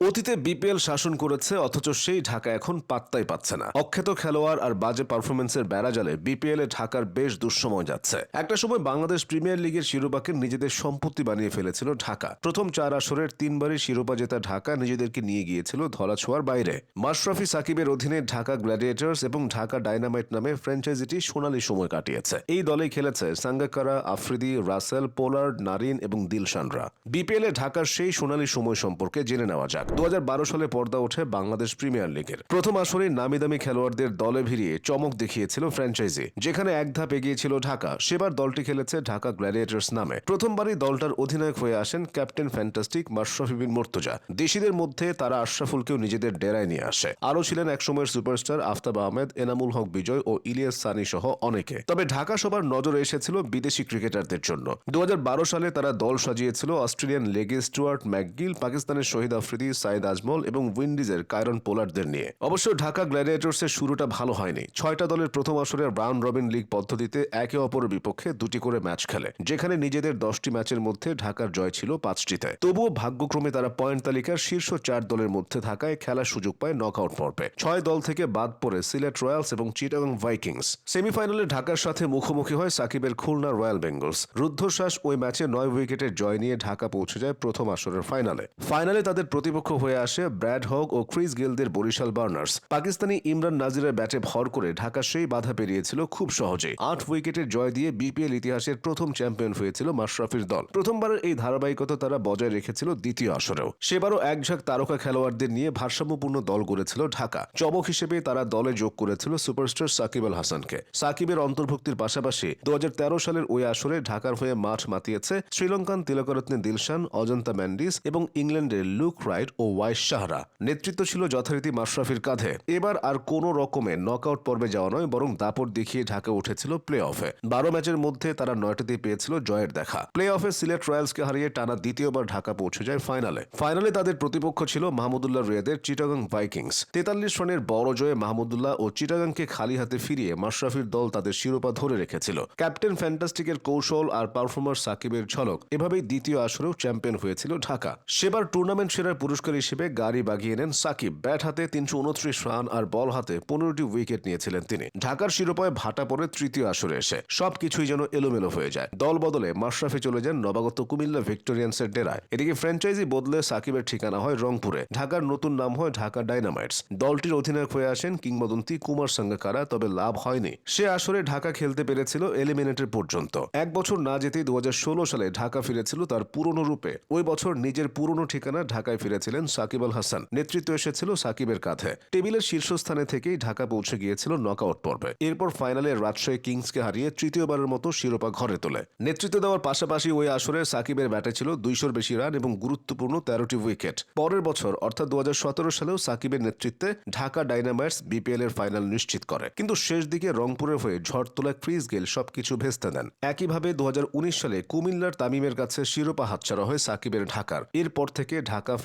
অতীতে বিপিএল শাসন করেছে, অথচ সেই ঢাকা এখন পাত্তাই পাচ্ছে না। অখ্যাত খেলোয়াড় আর বাজে পারফরমেন্সের বেড়াজালে বিপিএল এ ঢাকার বেশ দুঃসময় যাচ্ছে। একটা সময় বাংলাদেশ প্রিমিয়ার লিগের শিরোপাকে নিজেদের সম্পত্তি বানিয়ে ফেলেছিল ঢাকা। প্রথম চার আসরের তিনবারই শিরোপা জেতা ঢাকা নিজেদেরকে নিয়ে গিয়েছিল ধরাছোঁয়ার বাইরে। মাশরাফি সাকিবের অধীনে ঢাকা গ্ল্যাডিয়েটার্স এবং ঢাকা ডাইনামাইট নামে ফ্র্যাঞ্চাইজিটি সোনালী সময় কাটিয়েছে। এই দলেই খেলেছে Sangakkara, Afridi, Russell, Pollard, Narine এবং দিলশানরা। বিপিএল এ ঢাকার সেই সোনালী সময় সম্পর্কে জেনে নেওয়া যাক। দু হাজার বারো সালে পর্দা ওঠে বাংলাদেশ প্রিমিয়ার লিগের। প্রথম আসরে নামি দামি খেলোয়াড়দের দলে ভিড়িয়ে চমক দেখিয়েছিল ফ্র্যাঞ্চাইজি, যেখানে এক ধাপ এগিয়েছিল ঢাকা। সেবার দলটি খেলেছে ঢাকা গ্ল্যাডিয়েটার্স নামে। প্রথমবারই দলটার অধিনায়ক হয়ে আসেন ক্যাপ্টেন ফ্যান্টাস্টিক মাশরাফি বিন মোর্তজা। দেশিদের মধ্যে তারা আশরাফুলকেও নিজেদের ডেরায় নিয়ে আসে। আরও ছিলেন একসময়ের সুপারস্টার আফতাব আহমেদ, এনামুল হক বিজয় ও ইলিয়াস সানি সহ অনেকে। তবে ঢাকা সবার নজরে এসেছিল বিদেশি ক্রিকেটারদের জন্য। দু হাজার বারো সালে তারা দল সাজিয়েছিল অস্ট্রেলিয়ান লেগে স্টুয়ার্ট ম্যাকগিল, পাকিস্তানের শহীদ আফ্রিদি সাইদ আজমল এবং উইন্ডিজের কায়রন পোলার্ডদের নিয়ে। অবশ্য ঢাকা গ্ল্যাডিয়েটর্সের শুরুটা ভালো হয়নি। ছয়টা দলের প্রথম আসরের ব্রাউন রবিন লিগ পদ্ধতিতে একে অপরের বিপক্ষে দুটি করে ম্যাচ খেলে, যেখানে নিজেদের দশটি ম্যাচের মধ্যে ঢাকার জয় ছিল পাঁচটিতে। তবুও ভাগ্যক্রমে তারা পয়েন্ট তালিকার শীর্ষ চার দলের মধ্যে থাকায় খেলার সুযোগ পায় নকআউট পর্বে। ছয় দল থেকে বাদ পড়ে সিলেট রয়্যালস এবং চিটাগং ভাইকিংস। সেমিফাইনালে ঢাকার সাথে মুখোমুখি হয় সাকিবের খুলনা রয়্যাল বেঙ্গলস। রুদ্ধশ্বাস ওই ম্যাচে নয় উইকেটের জয় নিয়ে ঢাকা পৌঁছে যায় প্রথম আসরের ফাইনালে। ফাইনালে তাদের প্রতিপক্ষ হয়ে আসে ব্র্যাড হক ও ক্রিস গিলদের বরিশাল বার্নার্স। পাকিস্তানি ইমরান নাজিরের ব্যাটে ভর করে ঢাকা সেই বাধা পেরিয়েছিল খুব সহজে। আট উইকেটের জয় দিয়ে বিপিএল ইতিহাসের প্রথম চ্যাম্পিয়ন হয়েছিল মাশরাফির দল। প্রথমবারের এই ধারাবাহিকতা তারা বজায় রেখেছিল দ্বিতীয় আসরেও। সেবারও একঝাঁক তারকা খেলোয়াড়দের নিয়ে ভারসাম্যপূর্ণ দল গড়েছিল ঢাকা। চমক হিসেবে তারা দলে যোগ করেছিল সুপারস্টার সাকিব আল হাসানকে। সাকিবের অন্তর্ভুক্তির পাশাপাশি দু হাজার তেরো সালের ওই আসরে ঢাকার হয়ে মাঠ মাতিয়েছে শ্রীলঙ্কান তিলকরত্নে দিলশান, অজন্তা ম্যান্ডিস এবং ইংল্যান্ডের লুক রাইট ও ওয়াইস সাহারা নেতৃত্ব ছিল যথারীতি মাশরাফির কাঁধে। এবার আর কোনো রকমে নকআউট পর্বে যাওয়া নয়, বরং দাপট দেখিয়ে ঢাকা উঠেছিল প্লে অফে বারো ম্যাচের মধ্যে তারা নয়টাতে পেয়েছিল জয়ের দেখা। প্লে অফে সিলেট রয়্যালসকে হারিয়ে টানা দ্বিতীয়বার ঢাকা পৌঁছে যায় ফাইনালে ফাইনালে তাদের প্রতিপক্ষ ছিল মাহমুদুল্লাহ রিয়াদের চিটাগাং ভাইকিংস। তেতাল্লিশ রানের বড় জয়ে মাহমুদুল্লাহ ও চিটাগাংকে খালি হাতে ফিরিয়ে মাশরাফির দল তাদের শিরোপা ধরে রেখেছিল। ক্যাপ্টেন ফ্যান্টাস্টিকের কৌশল আর পারফরমার সাকিবের ঝলক এভাবেই দ্বিতীয় আসরেও চ্যাম্পিয়ন হয়েছিল ঢাকা। সেবার টুর্নামেন্ট সেরার পুরস্কার হিসেবে গাড়ি বাগিয়ে নেন সাকিব। ব্যাট হাতে তিনশো উনত্রিশ রান আর বল হাতে পনেরোটি উইকেট নিয়েছিলেন তিনি। ঢাকার শিরোপায় ভাটা পড়ে তৃতীয় আসরে এসে। সবকিছুই যেন এলোমেলো হয়ে যায়। দল বদলে মাশরাফি চলে যান নবাগত কুমিল্লা ভিক্টোরিয়ান্সের ডেরায়। এদিকে ফ্র্যাঞ্চাইজি বদলে সাকিবের ঠিকানা হয় রংপুরে। ঢাকার নতুন নাম হয় ঢাকা ডাইনামাইটস দলটির অধিনায়ক হয়ে আসেন কিংবদন্তি কুমার সাঙ্গাকারা, তবে লাভ হয়নি। সে আসরে ঢাকা খেলতে পেরেছিল এলিমিনেটের পর্যন্ত। এক বছর না যেতেই দু হাজার ষোলো সালে ঢাকা ফিরেছিল তার পুরনো রূপে। ওই বছর নিজের পুরনো ঠিকানা ঢাকায় ফিরেছিলেন সাকিব আল হাসান। নেতৃত্ব এসেছিল সাকিবের কাঁধে। টেবিলের শীর্ষস্থানে থেকেই ঢাকা পৌঁছে গিয়েছিল নকআউট পর্বে। এরপর ফাইনালে রাজশাহী কিংসকে হারিয়ে তৃতীয়বারের মতো শিরোপা ঘরে তোলে। নেতৃত্ব দেওয়ার পাশাপাশি ওই আসরে সাকিবের ব্যাটে ছিল দুইশোর বেশি রান এবং গুরুত্বপূর্ণ তেরোটি উইকেট। পরের বছর, অর্থাৎ দু সালেও সাকিবের নেতৃত্বে ঢাকা ডাইনামাইটস বিপিএল এর ফাইনাল নিশ্চিত করে। কিন্তু শেষ দিকে রংপুরের হয়ে ঝড় তোলা ক্রিস গেল সবকিছু ভেস্তে দেন। একইভাবে দু হাজার উনিশ সালে কুমিল্লার তামিমের কাছে শিরোপা হাতছাড়া হয় সাকিবের ঢাকার। এরপর থেকে ঢাকা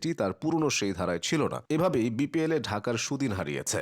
ফ্র্যাঞ্চাইজিটি তার পুরনো সেই ধারায় ছিল না। এভাবেই বিপিএলে ঢাকার সুদিন হারিয়েছে।